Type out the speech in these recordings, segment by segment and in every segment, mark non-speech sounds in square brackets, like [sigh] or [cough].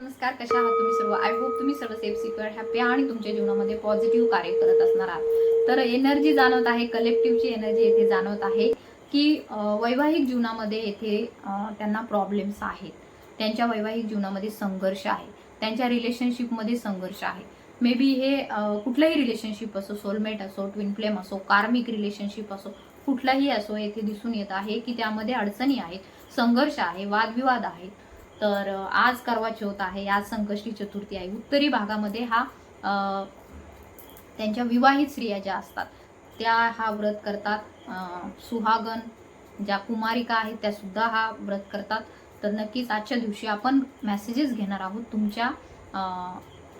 नमस्कार कशा आहात तुम्ही सर्व? आय होप तुम्ही सर्व सेफ सिक्युअर हॅपी आणि तुमच्या जीवनामध्ये पॉझिटिव्ह कार्य करत असणार आहात. तर एनर्जी जाणवत आहे कलेक्टिव्हची एनर्जी येथे जाणवत आहे की वैवाहिक जीवनामध्ये येथे त्यांना प्रॉब्लेम्स आहेत. त्यांच्या वैवाहिक जीवनामध्ये संघर्ष आहे. त्यांच्या रिलेशनशिपमध्ये संघर्ष आहे. मे बी हे कुठलंही रिलेशनशिप असो सोलमेट असो ट्विन फ्लेम असो कार्मिक रिलेशनशिप असो कुठलाही असो येथे दिसून येत आहे की त्यामध्ये अडचणी आहेत संघर्ष आहे वादविवाद आहेत. तर आज करवा चौथ आहे आज संकष्टी चतुर्थी आहे. उत्तरी भागामध्ये हा त्यांच्या विवाहित स्त्रिया ज्या असतात त्या हा व्रत करतात. सुहागन ज्या कुमारिका आहेत त्या सुद्धा हा व्रत करतात. तर नक्कीच आजच्या दिवशी आपण मेसेजेस घेणार आहोत तुमच्या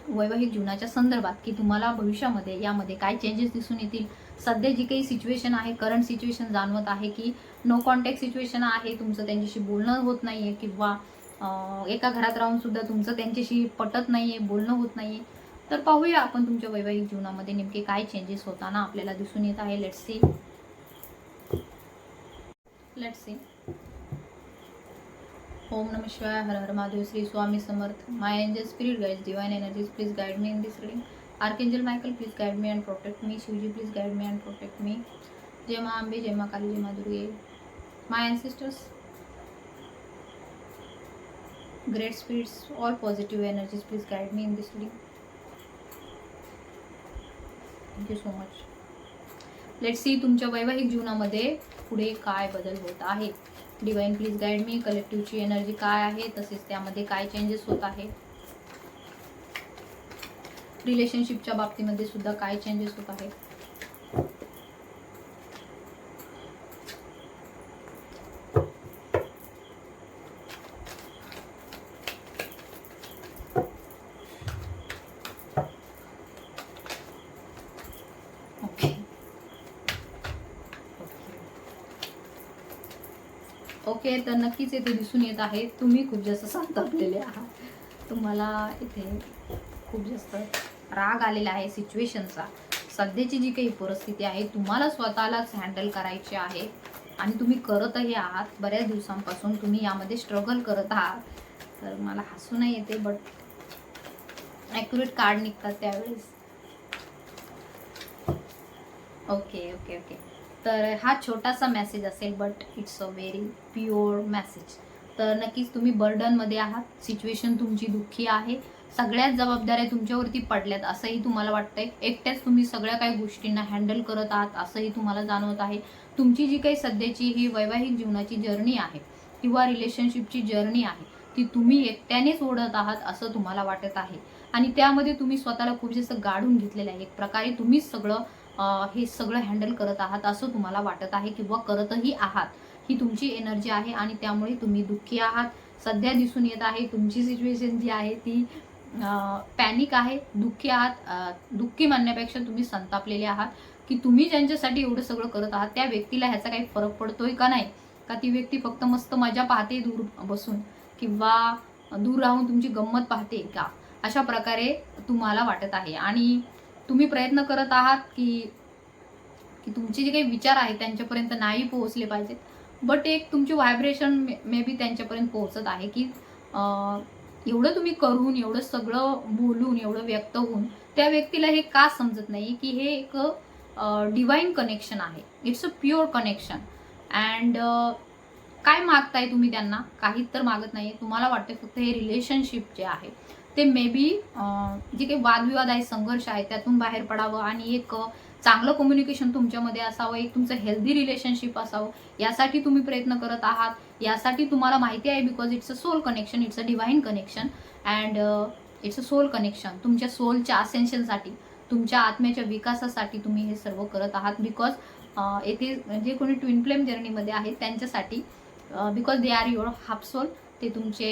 वैवाहिक जीवनाच्या संदर्भात की तुम्हाला भविष्यामध्ये यामध्ये काय चेंजेस दिसून येतील. सध्या जी काही सिच्युएशन आहे करंट सिच्युएशन जाणवत आहे की नो कॉन्टॅक्ट सिच्युएशन आहे तुमचं त्यांच्याशी बोलणं होत नाही आहे किंवा एका घरात राहून सुद्धा तुमचं त्यांच्याशी पटत नाहीये बोलणं होत नाहीये. तर पाहूया आपण तुमच्या वैवाहिक जीवनामध्ये नेमके काय चेंजेस होताना आपल्याला दिसून येत आहे. Let's see let's see Om नम शिवाय Har Har Mahadev Shri Swami Samarth. My angel spirit guide divine energies please guide me in this reading archangel Michael please guide me and protect me Shivji please guide me and protect me जय मा अंबे जय मा काली जय मा Durge my ancestors great spirits or positive energies please guide me in this reading thank you so much let see तुमच्या वैवाहिक जीवनामध्ये पुढे काय बदल होत आहे. डिवाईन प्लीज गाईड मी कलेक्टिव्हची एनर्जी काय आहे? तसेच त्यामध्ये काय चेंजेस होत आहे? रिलेशनशिपच्या बाबतीमध्ये सुद्धा काय चेंजेस होत आहे ओके ओके तर नक्कीच येथे दिसून येत आहे. तुम्ही खूप जास्त संतापलेले आहात. तुम्हाला इथे खूप जास्त राग आलेला आहे सिच्युएशनचा सध्याची जी काही परिस्थिती आहे तुम्हाला स्वतःलाच हँडल करायची आहे. आणि तुम्ही करतही आहात. बऱ्याच दिवसांपासून तुम्ही यामध्ये स्ट्रगल करत आहात. तर मला हसू नाही येते बट ॲक्युरेट कार्ड निघतात त्यावेळेस. ओके ओके ओके तर हा छोटासा मेसेज असेल but it's a very pure message तर नक्कीच तुम्ही बर्डनमध्ये आहात. सिच्युएशन तुमची दुःखी आहे. सगळ्याच जबाबदाऱ्या तुमच्यावरती पडल्यात असंही तुम्हाला वाटतंय. एकट्याच तुम्ही सगळ्या काही गोष्टींना हँडल करत आहात असंही तुम्हाला जाणवत आहे. तुमची जी काही सध्याची ही वैवाहिक जीवनाची जर्नी आहे किंवा रिलेशनशिपची जर्नी आहे ती तुम्ही एकट्यानेच ओढत आहात असं तुम्हाला वाटत आहे. आणि त्यामध्ये तुम्ही स्वतःला खूप जास्त गाडून घेतलेलं आहे. एक प्रकारे तुम्हीच सगळं हे सगळं हँडल करत आहात असं तुम्हाला वाटत आहे किंवा करतही आहात. ही तुमची एनर्जी आहे आणि त्यामुळे तुम्ही दुःखी आहात. सध्या दिसून येत आहे तुमची सिच्युएशन जी आहे ती पॅनिक आहे. दुःखी आहात. दुःखी म्हणण्यापेक्षा तुम्ही संतापलेले आहात. की तुम्ही ज्यांच्यासाठी एवढं सगळं करत आहात त्या व्यक्तीला ह्याचा काही फरक पडतोय का नाही? का ती व्यक्ती फक्त मस्त मजा पाहते दूर बसून? किंवा दूर राहून तुमची गंमत पाहते का? अशा प्रकारे तुम्हाला वाटत आहे. आणि तुम्ही प्रयत्न करत आहात की की तुमचे जे काही विचार आहेत त्यांच्यापर्यंत नाही पोहोचले पाहिजेत. बट एक तुमची व्हायब्रेशन मे बी त्यांच्यापर्यंत पोहोचत आहे की एवढं तुम्ही करून एवढं सगळं बोलून एवढं व्यक्त होऊन त्या व्यक्तीला हे का समजत नाही? की हे एक डिवाईन कनेक्शन आहे. It's a pure connection and काय मागताय तुम्ही त्यांना? काहीच तर मागत नाही तुम्हाला वाटते फक्त हे रिलेशनशिप जे आहे. ते मे बी जे काही वादविवाद आहे संघर्ष आहे त्यातून बाहेर पडावं आणि एक चांगलं कम्युनिकेशन तुमच्यामध्ये असावं एक तुमचं हेल्दी रिलेशनशिप असावं यासाठी तुम्ही प्रयत्न करत आहात यासाठी तुम्हाला माहिती आहे because it's a soul connection it's a divine connection and it's a soul connection तुमच्या सोलच्या असेन्शनसाठी तुमच्या आत्म्याच्या विकासासाठी तुम्ही हे सर्व करत आहात बिकॉज येथे जे कोणी ट्विन फ्लेम जर्नीमध्ये आहेत त्यांच्यासाठी because they are your half soul ते तुमचे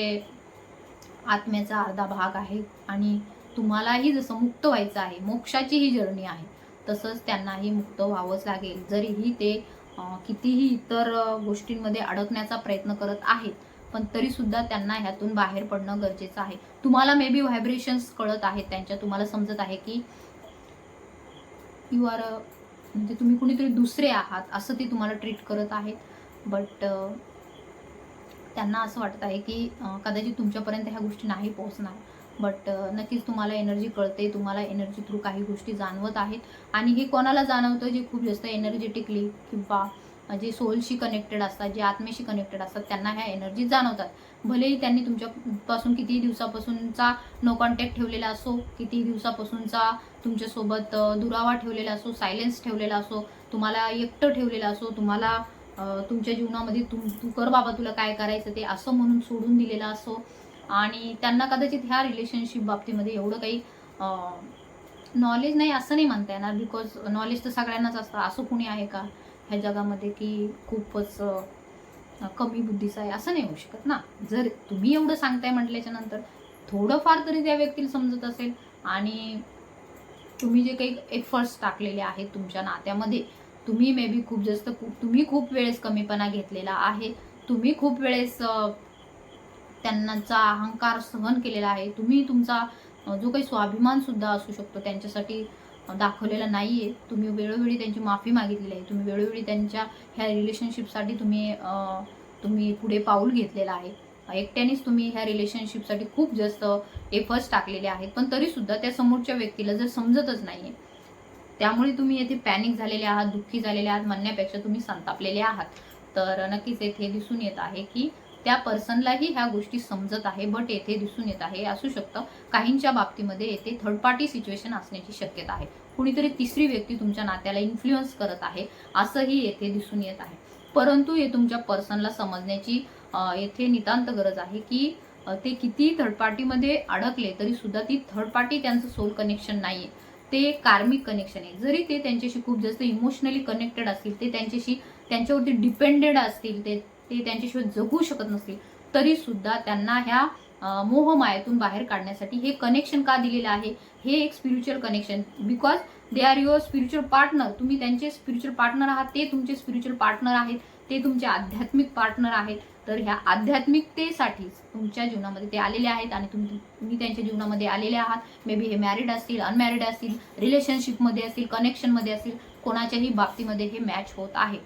आत्म्याचा अर्धा भाग आहे आणि तुम्हालाही जसं मुक्त व्हायचं आहे मोक्षाची ही जर्नी आहे तसंच त्यांनाही मुक्त व्हावंच लागेल. जरीही ते कितीही इतर गोष्टींमध्ये अडकण्याचा प्रयत्न करत आहेत पण तरी सुद्धा त्यांना ह्यातून बाहेर पडणं गरजेचं आहे. तुम्हाला मे बी व्हायब्रेशन्स कळत आहेत त्यांच्या तुम्हाला समजत आहे की यू आर म्हणजे तुम्ही कुणीतरी दुसरे आहात असं ते तुम्हाला ट्रीट करत आहेत. बट त्यांना असं वाटत आहे की कदाचित तुमच्यापर्यंत ह्या गोष्टी नाही पोहोचणार. बट नक्कीच तुम्हाला एनर्जी कळते तुम्हाला एनर्जी थ्रू काही गोष्टी जाणवत आहेत. आणि हे कोणाला जाणवतं? जे खूप जास्त एनर्जेटिकली किंवा जे सोलशी कनेक्टेड असतात जे आत्मेशी कनेक्टेड असतात त्यांना ह्या एनर्जी जाणवतात. भलेही त्यांनी तुमच्यापासून किती दिवसापासूनचा नो कॉन्टॅक्ट ठेवलेला असो किती दिवसापासूनचा तुमच्यासोबत दुरावा ठेवलेला असो सायलेन्स ठेवलेला असो तुम्हाला एकटं ठेवलेला असो तुम्हाला तुमच्या जीवनामध्ये तू तू कर बाबा तुला काय करायचं ते असं म्हणून सोडून दिलेलं असो. आणि त्यांना कदाचित ह्या रिलेशनशिप बाबतीमध्ये एवढं काही नॉलेज नाही असं नाही म्हणता येणार. बिकॉज नॉलेज तर सगळ्यांनाच असतं. असं कुणी आहे का ह्या जगामध्ये की खूपच कमी बुद्धीचं आहे असं नाही होऊ शकत ना. जर तुम्ही एवढं सांगताय म्हटल्याच्या नंतर थोडंफार तरी त्या व्यक्तीला समजत असेल. आणि तुम्ही जे काही एफर्ट्स टाकलेले आहेत तुमच्या नात्यामध्ये तुम्ही मे बी खूप जास्त खूप तुम्ही खूप वेळेस कमीपणा घेतलेला आहे. तुम्ही खूप वेळेस त्यांचा अहंकार सहन केलेला आहे. तुम्ही तुमचा जो काही स्वाभिमान सुद्धा असू शकतो त्यांच्यासाठी दाखवलेला नाही आहे तुम्ही वेळोवेळी त्यांची माफी मागितलेली आहे. तुम्ही वेळोवेळी त्यांच्या ह्या रिलेशनशिपसाठी तुम्ही तुम्ही पुढे पाऊल घेतलेलं आहे. एकट्यानेच तुम्ही ह्या रिलेशनशिपसाठी खूप जास्त एफर्ट्स टाकलेले आहेत. पण तरीसुद्धा त्या समोरच्या व्यक्तीला जर समजतच नाही आहे त्यामुळे तुम्ही येथे पॅनिक झालेले आहात दुःखी झालेले आहात म्हणण्यापेक्षा तुम्ही संतापलेले आहात. तर नक्कीच येथे दिसून येत आहे की त्या पर्सनलाही ह्या गोष्टी समजत आहे बट येथे दिसून येत आहे असू शकतं. काहींच्या बाबतीमध्ये येथे थर्ड पार्टी सिच्युएशन असण्याची शक्यता आहे. कुणीतरी तिसरी व्यक्ती तुमच्या नात्याला इन्फ्लुअन्स करत आहे असंही येथे दिसून येत आहे. परंतु हे तुमच्या पर्सनला समजण्याची येथे नितांत गरज आहे की ते किती थर्ड पार्टीमध्ये अडकले तरी सुद्धा ती थर्ड पार्टी त्यांचं सोल कनेक्शन नाही आहे ते कार्मिक कनेक्शन आहे. जरी ते त्यांच्याशी खूप जास्त इमोशनली कनेक्टेड असतील ते त्यांच्याशी त्यांच्यावरती डिपेंडेड असतील ते ते त्यांच्याशिवाय जगू शकत नसतील तरी सुद्धा त्यांना ह्या मोहमायातून बाहेर काढण्यासाठी हे कनेक्शन का दिलेलं आहे? हे एक spiritual connection because they are your spiritual partner तुम्ही त्यांचे स्पिरिच्युअल पार्टनर आहात ते तुमचे स्पिरिच्युअल पार्टनर आहेत ते तुमचे आध्यात्मिक पार्टनर आहेत. तर ह्या आध्यात्मिकतेसाठीच तुमच्या जीवनामध्ये ते आलेले आहेत आणि तुम्ही तुम्ही त्यांच्या जीवनामध्ये आलेले आहात. मे बी हे मॅरिड असतील अनमॅरिड असतील रिलेशनशिपमध्ये असतील कनेक्शनमध्ये असतील कोणाच्याही बाबतीमध्ये हे मॅच होत आहे.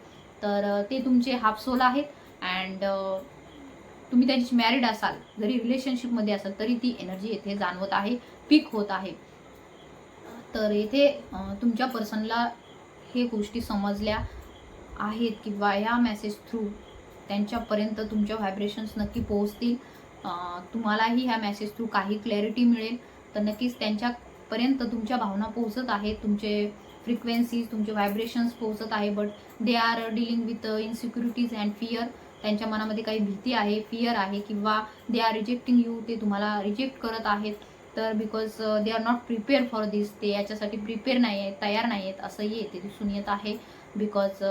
तर ते तुमचे हाफ सोल आहेत अँड तुम्ही त्यांची मॅरिड असाल जरी रिलेशनशिपमध्ये असाल तरी ती एनर्जी येथे जाणवत आहे पीक होत आहे. तर येथे तुमच्या पर्सनला हे गोष्टी समजल्या आहेत किंवा ह्या मेसेज थ्रू त्यांच्यापर्यंत तुमच्या व्हायब्रेशन्स नक्की पोहोचतील. तुम्हालाही ह्या मेसेज थ्रू काही क्लॅरिटी मिळेल. तर नक्कीच त्यांच्यापर्यंत तुमच्या भावना पोहोचत आहेत. तुमचे फ्रिक्वेन्सीज तुमचे व्हायब्रेशन्स पोहोचत आहे. But they are dealing with insecurities and fear त्यांच्या मनामध्ये काही भीती आहे फिअर आहे किंवा दे आर रिजेक्टिंग यू ते तुम्हाला रिजेक्ट करत आहेत. तर because they are not prepare for this ते याच्यासाठी प्रिपेअर नाही आहेत तयार नाही आहेत असंही येते दिसून येत आहे. Because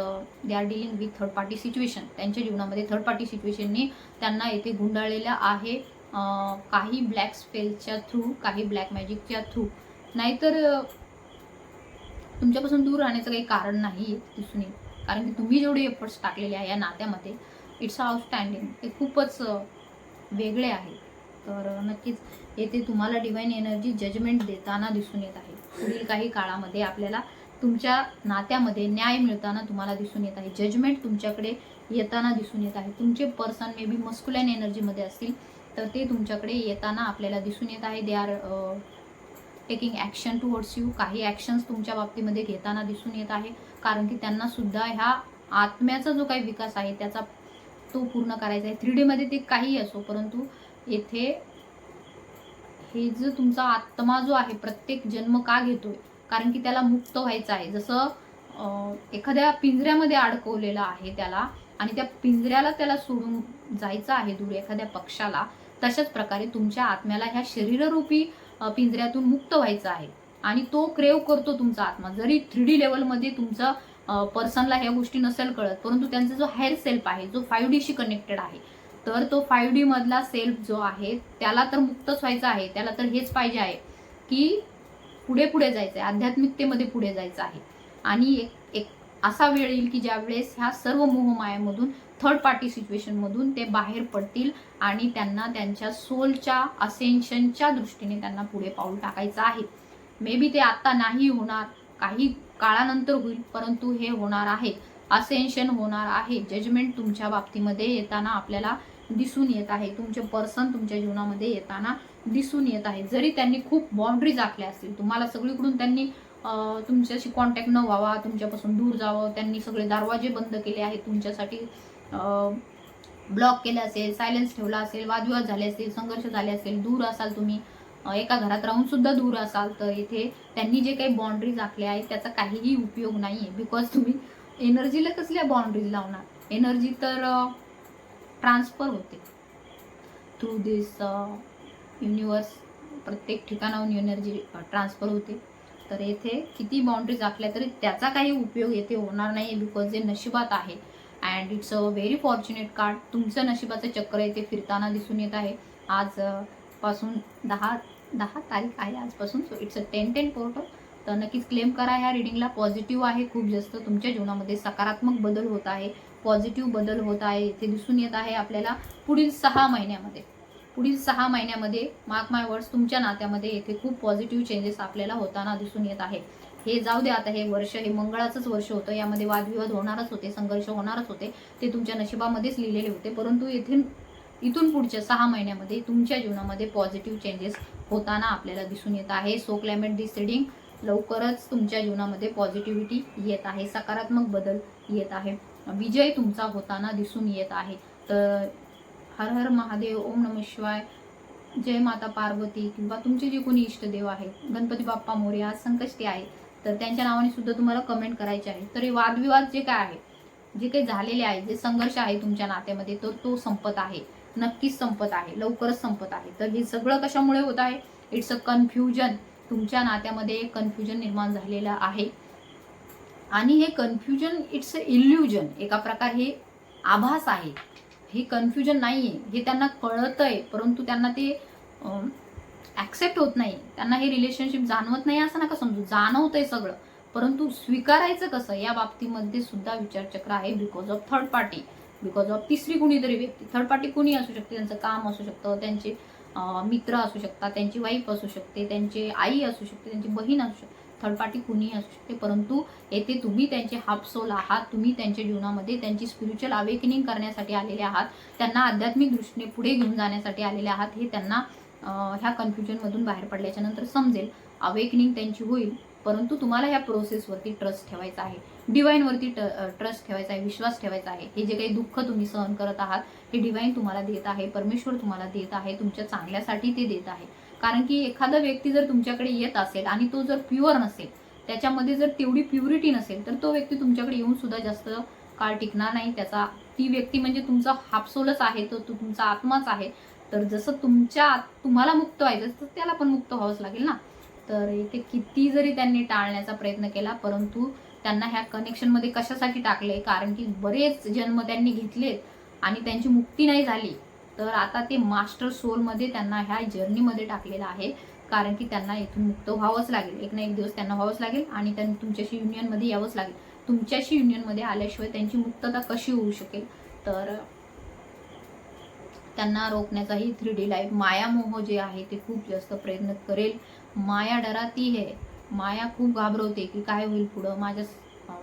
they are dealing with third party situation त्यांच्या जीवनामध्ये थर्ड पार्टी सिच्युएशननी त्यांना येथे गुंडाळलेलं आहे. काही ब्लॅक स्पेलच्या थ्रू काही ब्लॅक मॅजिकच्या थ्रू नाहीतर तुमच्यापासून दूर राहण्याचं काही कारण नाही दिसून येत. कारण की तुम्ही जेवढे एफर्ट्स टाकलेले आहे या नात्यामध्ये इट्स आउटस्टँडिंग ते खूपच वेगळे आहे. तर नक्कीच येथे तुम्हाला डिवाईन एनर्जी जजमेंट देताना दिसून येत आहे. पुढील काही काळामध्ये आपल्याला तुमच्या नात्यामध्ये न्याय मिळताना तुम्हाला दिसून येत आहे. जजमेंट तुमच्याकडे येताना दिसून येत आहे. तुमचे पर्सन मे बी मस्क्युलाईन एनर्जीमध्ये असतील तर ते तुमच्याकडे येताना आपल्याला दिसून येत आहे. They are taking action towards you काही ॲक्शन्स तुमच्या बाबतीमध्ये घेताना दिसून येत आहे. कारण की त्यांना सुद्धा ह्या आत्म्याचा जो काही विकास आहे त्याचा तो पूर्ण करायचा आहे. थ्री डीमध्ये ते काही असो परंतु येथे हे जो तुमचा आत्मा जो आहे प्रत्येक जन्म का घेतोय कारण की त्याला मुक्त व्हायचं आहे. जसं एखाद्या पिंजऱ्यामध्ये अडकवलेलं आहे त्याला आणि त्या पिंजऱ्याला त्याला सोडून जायचं आहे दूर एखाद्या पक्षाला तशाच प्रकारे तुमच्या आत्म्याला ह्या शरीररूपी पिंजऱ्यातून मुक्त व्हायचं आहे. आणि तो क्रेव करतो तुमचा आत्मा. जरी थ्री डी लेवलमध्ये तुमचा पर्सनला ह्या गोष्टी नसेल कळत परंतु त्यांचा जो हायर सेल्फ आहे जो फाईव्ह डीशी कनेक्टेड आहे तर तो फाईव्ह डी मधला सेल्फ जो आहे त्याला तर मुक्तच व्हायचा आहे. त्याला तर हेच पाहिजे आहे की पुढे पुढे जायचं आहे आध्यात्मिकतेमध्ये पुढे जायचं आहे. आणि एक एक असा वेळ येईल की ज्या वेळेस ह्या सर्व मोहमायामधून थर्ड पार्टी सिच्युएशनमधून ते बाहेर पडतील आणि त्यांना त्यांच्या सोलच्या असेन्शनच्या दृष्टीने त्यांना पुढे पाऊल टाकायचं आहे. मे बी ते आत्ता नाही होणार काही काळानंतर होईल परंतु हे होणार आहे. असेन्शन होणार आहे. जजमेंट तुमच्या बाबतीमध्ये येताना आपल्याला दिसून येत आहे. तुमचे पर्सन तुमच्या जीवनामध्ये येताना दिसून येत आहे. जरी त्यांनी खूप बाउंड्रीज आखल्या असतील तुम्हाला सगळीकडून त्यांनी तुमच्याशी कॉन्टॅक्ट न व्हावा तुमच्यापासून दूर जावं त्यांनी सगळे दरवाजे बंद केले आहेत तुमच्यासाठी ब्लॉक केले असेल सायलेन्स ठेवला असेल वादविवाद झाले असतील संघर्ष झाले असेल दूर असाल तुम्ही एका घरात राहून सुद्धा दूर असाल तर इथे त्यांनी जे काही बाउंड्रीज आखल्या आहेत त्याचा काहीही उपयोग नाही आहे बिकॉज तुम्ही एनर्जीला कसल्या बाउंड्रीज लावणार? एनर्जी तर ट्रान्सफर होते. थ्रू दिस युनिवर्स प्रत्येक ठिकाणाहून एनर्जी ट्रान्सफर होते. तर येथे किती बाउंड्रीज आखल्या तरी त्याचा काही उपयोग येथे होणार नाही बिकॉज जे नशिबात आहे and it's a very fortunate card तुमचं नशिबाचं चक्र येथे फिरताना दिसून येत आहे. आज पासून दहा दहा तारीख आहे आजपासून so it's a ten ten portal तर नक्कीच क्लेम करा ह्या रिडिंगला पॉझिटिव्ह आहे खूप जास्त. तुमच्या जीवनामध्ये सकारात्मक बदल होत आहे. पॉझिटिव्ह बदल होत आहे. इथे दिसून येत आहे आपल्याला पुढील सहा महिन्यामध्ये. पुढील सहा महिन्यामध्ये मार्क माय वर्ड्स तुमच्या नात्यामध्ये येथे खूप पॉझिटिव्ह चेंजेस आपल्याला होताना दिसून येत आहे. हे जाऊ दे आता हे वर्ष हे मंगळाचंच वर्ष होतं. यामध्ये वादविवाद होणारच होते संघर्ष होणारच होते. ते तुमच्या नशिबामध्येच लिहिलेले होते. परंतु येथून इथून पुढच्या सहा महिन्यामध्ये तुमच्या जीवनामध्ये पॉझिटिव्ह चेंजेस होताना आपल्याला दिसून येत आहे. सो क्लायमेट दिस रिडिंग लवकरच तुमच्या जीवनामध्ये पॉझिटिव्हिटी येत आहे. सकारात्मक बदल येत आहे. विजय तुमचा होताना दिसून येत आहे. तर हर हर महादेव ओम नम शिवाय जय माता पार्वती किंवा तुमचे जे कोणी इष्टदेव आहेत गणपती बाप्पा मोर्या संकष्टी आहे तर त्यांच्या नावाने सुद्धा तुम्हाला कमेंट करायचे आहे. तर हे वादविवाद जे काय आहे जे काही झालेले आहे जे संघर्ष आहे तुमच्या नात्यामध्ये तर तो संपत आहे. नक्कीच संपत आहे लवकरच संपत आहे. तर हे सगळं कशामुळे होत आहे? इट्स अ कन्फ्युजन तुमच्या नात्यामध्ये कन्फ्युजन निर्माण झालेलं आहे. आणि हे कन्फ्युजन इट्स अ इल्युजन एका प्रकार हे आभास आहे. हे कन्फ्युजन नाही आहे हे त्यांना कळतंय परंतु त्यांना ते ॲक्सेप्ट होत नाही. त्यांना हे रिलेशनशिप जाणवत नाही असं नका समजू. जाणवतंय सगळं. परंतु स्वीकारायचं कसं? या बाबतीमध्ये सुद्धा विचारचक्र आहे because of third party because of तिसरी कुणीतरी व्यक्ती. थर्ड पार्टी कुणी असू शकते? त्यांचं काम असू शकतं त्यांचे मित्र असू शकतात त्यांची वाईफ असू शकते त्यांची आई असू शकते त्यांची बहीण असू शकते. थर्ड पार्टी कुणीही असू शकते परंतु येथे तुम्ही त्यांचे हाफ सोल आहात तुम्ही त्यांच्या जीवनामध्ये त्यांची स्पिरिच्युअल अवेकनिंग करण्यासाठी आलेले आहात त्यांना आध्यात्मिक दृष्टीने पुढे घेऊन जाण्यासाठी आलेले आहात हे त्यांना ह्या कन्फ्युजनमधून बाहेर पडल्याच्या नंतर समजेल. अवेकनिंग त्यांची होईल परंतु तुम्हाला ह्या प्रोसेसवरती ट्रस्ट ठेवायचा आहे. डिवाईनवरती ट्रस्ट ठेवायचा आहे विश्वास ठेवायचा आहे. हे जे काही दुःख तुम्ही सहन करत आहात हे डिवाईन तुम्हाला देत आहे परमेश्वर तुम्हाला देत आहे तुमच्या चांगल्यासाठी ते देत आहे. कारण की एखादा व्यक्ती जर तुमच्याकडे येत असेल आणि तो जर प्युअर नसेल त्याच्यामध्ये जर तेवढी प्युरिटी नसेल तर तो व्यक्ती तुमच्याकडे येऊन सुद्धा जास्त काळ टिकणार नाही. त्याचा ती व्यक्ती म्हणजे तुमचा हापसोलच आहे तो तो तुमचा आत्माच आहे. तर जसं तुमच्या आत- तुम्हाला मुक्त व्हायचं तर त्याला पण मुक्त व्हावंच लागेल ना? तर इथे किती जरी त्यांनी टाळण्याचा प्रयत्न केला परंतु त्यांना ह्या कनेक्शनमध्ये कशासाठी टाकले कारण की बरेच जन्म त्यांनी घेतलेत आणि त्यांची मुक्ती नाही झाली. तर आता ते मास्टर सोलमध्ये त्यांना ह्या जर्नीमध्ये टाकलेलं आहे. कारण की त्यांना इथून मुक्त व्हावंच लागेल. एक ना एक दिवस त्यांना व्हावंच लागेल आणि त्यांनी तुमच्याशी युनियनमध्ये यावंच लागेल. तुमच्याशी युनियनमध्ये आल्याशिवाय त्यांची मुक्तता कशी होऊ शकेल? तर त्यांना रोखण्याचाही थ्री डी लाईफ मायामोह जे आहे ते खूप जास्त प्रयत्न करेल. माया डरा ती आहे माया खूप घाबरवते की काय होईल पुढं? माझ्या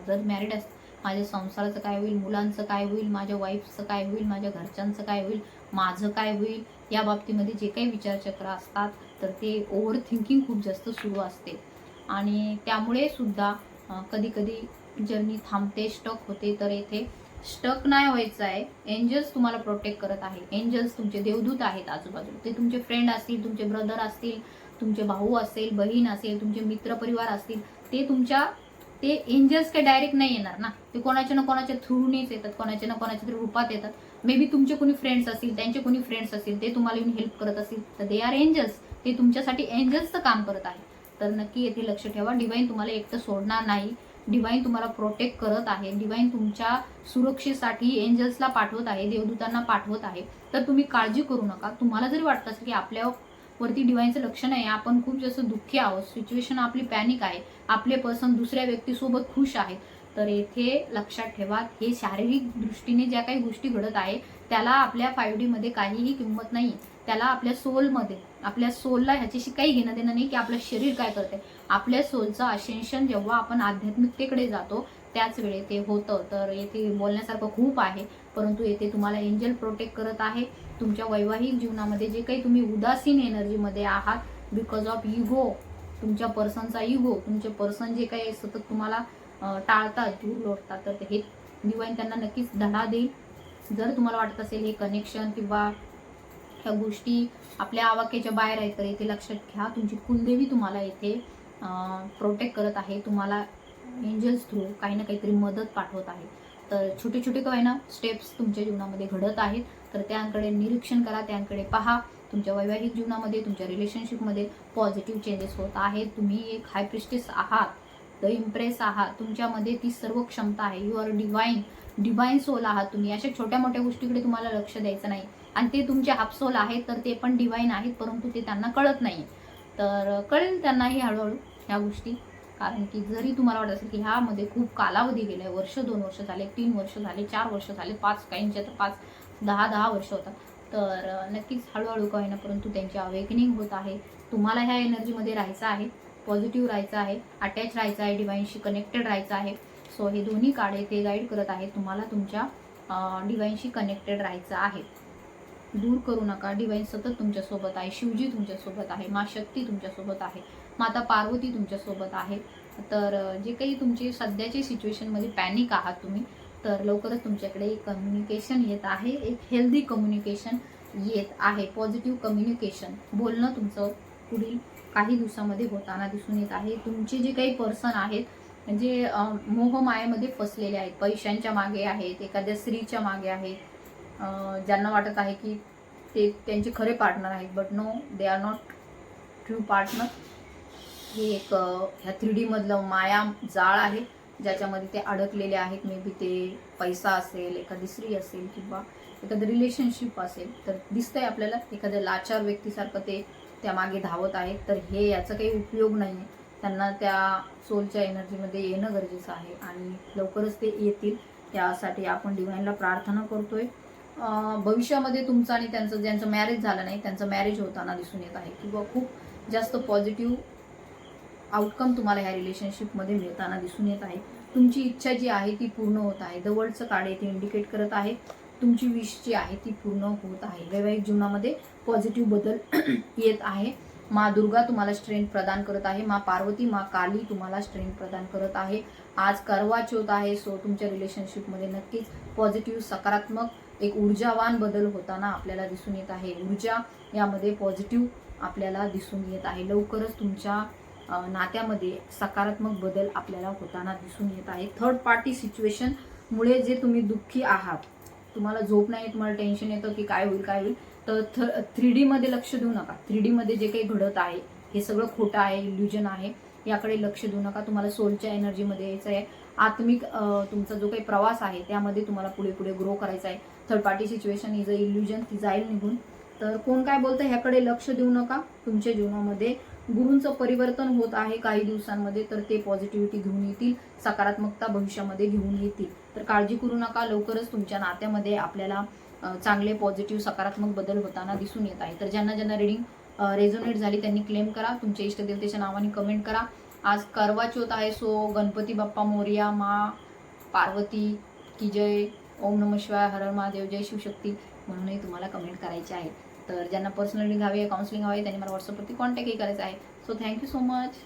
जर मॅरिड असते माझ्या संसाराचं काय होईल मुलांचं काय होईल माझ्या वाईफचं काय होईल माझ्या घरच्यांचं काय होईल माझं काय होईल या बाबतीमध्ये जे काही विचारचक्र असतात तर ते ओव्हर थिंकिंग खूप जास्त सुरू असते. आणि त्यामुळे सुद्धा कधीकधी जर्नी थांबते स्टक होते तर येथे स्टक नाही व्हायचं आहे. एंजल्स तुम्हाला प्रोटेक्ट करत आहे. एंजल्स तुमचे देवदूत आहेत आजूबाजूला. ते तुमचे फ्रेंड असतील तुमचे ब्रदर असतील तुमचे भाऊ असेल बहीण असेल तुमचे मित्रपरिवार असतील ते तुमच्या ते एंजल्स काही डायरेक्ट नाही येणार ना. ते कोणाच्या ना कोणाच्या थ्रूनेच येतात कोणाच्या ना कोणाच्या तरी रूपात येतात. मे बी तुमचे कोणी फ्रेंड्स असतील त्यांचे कोणी फ्रेंड्स असतील ते तुम्हाला येऊन हेल्प करत असतील. तर दे आर एंजल्स ते तुमच्यासाठी एंजल्सचं काम करत आहे तर नक्की येथे लक्ष ठेवा. डिवाईन तुम्हाला एकटं सोडणार नाही. डिवाईन तुम्हाला प्रोटेक्ट करत आहे. डिवाईन तुमच्या सुरक्षेसाठी एंजल्सला पाठवत आहे देवदूतांना पाठवत आहे. तर तुम्ही काळजी करू नका. तुम्हाला जरी वाटत असेल की आपल्या वरती डिवाईनचं लक्ष नाही आपण खूप जास्त दुःखी आहोत. सिच्युएशन आपली पॅनिक आहे. आपले पर्सन दुसऱ्या व्यक्तीसोबत खुश आहे तर येथे लक्षात ठेवा हे शारीरिक दृष्टीने ज्या काही गोष्टी घडत आहे त्याला आपल्या फाईव्ह डीमध्ये काहीही किंमत नाही. त्याला आपल्या सोलमध्ये आपल्या सोलला ह्याच्याशी काही घेणं देणं नाही की आपलं शरीर काय करते आपल्या सोलचं असेन्शन जेव्हा आपण आध्यात्मिकतेकडे जातो त्याच वेळे ते होतं. तर येथे बोलण्यासारखं खूप आहे परंतु येथे तुम्हाला एंजल प्रोटेक्ट करत आहे. तुमच्या वैवाहिक जीवनामध्ये जे काही तुम्ही उदासीन एनर्जीमध्ये आहात बिकॉज ऑफ इगो तुमच्या पर्सनचा इगो तुमचे पर्सन जे काही सतत तुम्हाला टाळतात दूर लोटतात तर हे डिवाईन त्यांना नक्कीच धडा देईल. जर तुम्हाला वाटत असेल हे कनेक्शन किंवा ह्या गोष्टी आपल्या आवाक्याच्या बाहेर आहेत तर येथे लक्षात घ्या. तुमची कुलदेवी तुम्हाला येथे प्रोटेक्ट करत आहे. तुम्हाला एंजल्स थ्रू काही ना काहीतरी मदत पाठवत आहे. तर छोटे छोटे काय ना स्टेप्स तुमच्या जीवनामध्ये घडत आहेत. तर त्यांकडे निरीक्षण करा त्यांकडे पहा. तुमच्या वैवाहिक जीवनामध्ये तुमच्या रिलेशनशिपमध्ये पॉझिटिव्ह चेंजेस होत आहेत. तुम्ही एक हाय प्रिस्टेस आहात. द इम्प्रेस आहात. तुमच्यामध्ये ती सर्व क्षमता आहे. You are divine divine soul आहात तुम्ही. अशा छोट्या मोठ्या गोष्टीकडे तुम्हाला लक्ष द्यायचं नाही. आणि ते तुमचे हापसोल आहेत तर ते पण डिवाईन आहेत परंतु ते त्यांना कळत नाही. तर कळेल त्यांनाही हळूहळू ह्या गोष्टी. कारण की जरी तुम्हाला वाटत असेल की ह्यामध्ये खूप कालावधी गेलाय वर्ष दोन वर्ष झाले तीन वर्ष झाले चार वर्ष झाले पाच काहींच्या तर पाच दहा दहा वर्ष होतात. तर नक्कीच हळूहळू का होईना परंतु त्यांची अवेकनिंग होत आहे. तुम्हाला ह्या एनर्जीमध्ये राहायचं आहे पॉझिटिव्ह राहायचं आहे अटॅच राहायचं आहे डिवाईनशी कनेक्टेड राहायचं आहे. सो हे दोन्ही काढे ते गाईड करत आहे तुम्हाला तुमच्या डिवाईनशी कनेक्टेड राहायचं आहे. दूर करू नका डिवाईन सतत तुमच्यासोबत आहे शिवजी तुमच्यासोबत आहे मा शक्ती तुमच्यासोबत आहे. माता पार्वती तुमच्यासोबत आहे. तर जे काही तुमचे सध्याचे सिच्युएशनमध्ये पॅनिक आहात तुम्ही तर लवकरच तुमच्याकडे एक कम्युनिकेशन येत आहे. एक हेल्दी कम्युनिकेशन येत आहे. पॉझिटिव्ह कम्युनिकेशन बोलणं तुमचं पुढील काही दिवसामध्ये होताना दिसून येत आहे. तुमचे जे काही पर्सन आहेत म्हणजे मोहमायामध्ये मोहमायेमध्ये फसलेले आहेत. पैशांच्या मागे आहेत एखाद्या स्त्रीच्या मागे आहेत. ज्यांना वाटत आहे की ते त्यांचे खरे पार्टनर आहेत but no they are not true partner हे एक ह्या थ्री डीमधलं माया जाळ आहे ज्याच्यामध्ये ते अडकलेले आहेत. मे बी ते पैसा असेल एखादी स्त्री असेल किंवा एखादं रिलेशनशिप असेल तर दिसतंय आपल्याला एखाद्या लाचार व्यक्तीसारखं ते त्यामागे धावत आहेत तर हे याचा काही उपयोग नाही त्यांना त्या सोलच्या एनर्जीमध्ये येणं गरजेचं आहे आणि लवकरच ते येतील. त्यासाठी आपण डिव्हाइनला प्रार्थना करतोय. आहे भविष्यामध्ये तुमचं आणि त्यांचं ज्यांचं मॅरेज झालं नाही त्यांचं मॅरेज होताना दिसून येत आहे. किंवा खूप जास्त पॉझिटिव्ह आउटकम तुम्हाला ह्या रिलेशनशिपमध्ये मिळताना दिसून येत आहे. तुमची इच्छा जी आहे ती पूर्ण होत आहे. द वर्ल्डचं कार्ड येथे इंडिकेट करत आहे. तुमची विश जी आहे ती पूर्ण होत आहे. वैवाहिक जीवनामध्ये पॉझिटिव्ह बदल [clears throat] येत आहे. मा दुर्गा तुम्हाला स्ट्रेंथ प्रदान करत आहे. मा पार्वती मा काली तुम्हाला स्ट्रेंथ प्रदान करत आहे. आज करवा चौथ आहे. सो तुमच्या रिलेशनशिपमध्ये नक्कीच पॉझिटिव्ह सकारात्मक एक ऊर्जावान बदल होताना आपल्याला दिसून येत आहे. ऊर्जा यामध्ये पॉझिटिव्ह आपल्याला दिसून येत आहे. लवकरच तुमच्या नात्यामध्ये सकारात्मक बदल आपल्याला होताना दिसून येत आहे. थर्ड पार्टी सिच्युएशन मुळे जे तुम्ही दुःखी आहात तुम्हाला झोप नाही येत मला टेन्शन येतं की काय होईल काय होईल तर थ्री डी मध्ये लक्ष देऊ नका. थ्री डी मध्ये जे काही घडत आहे हे सगळं खोटं आहे इल्युजन आहे याकडे लक्ष देऊ नका. तुम्हाला सोलच्या एनर्जीमध्ये यायचं आहे. आत्मिक तुमचा जो काही प्रवास आहे त्यामध्ये तुम्हाला पुढे पुढे ग्रो करायचा आहे. Third party situation is a illusion ती जाईल निघून. तर कोण काय बोलतं ह्याकडे लक्ष देऊ नका. तुमच्या जीवनामध्ये गुरूंचं परिवर्तन होत आहे काही दिवसांमध्ये तर ते पॉझिटिव्हिटी घेऊन येतील सकारात्मकता भविष्यामध्ये घेऊन येतील. तर काळजी करू नका लवकरच तुमच्या नात्यामध्ये आपल्याला चांगले पॉझिटिव्ह सकारात्मक बदल होताना दिसून येत आहे. तर ज्यांना ज्यांना रिडिंग रेझोनेट झाली त्यांनी क्लेम करा. तुमच्या इष्टदेवतेच्या नावाने कमेंट करा. आज करवा चौथ आहे सो गणपती बाप्पा मोर्या मा पार्वती की जय. ओम नम शिवाय हर हर महादेव जय शिवशक्ती. म्हणूनही तुम्हाला कमेंट करायचे आहे तर ज्यांना पर्सनली हवी आहे काउन्सिलिंग हवी आहे त्यांनी मला व्हॉट्सअपवरती कॉन्टॅक्टही करायचा आहे. So thank you so much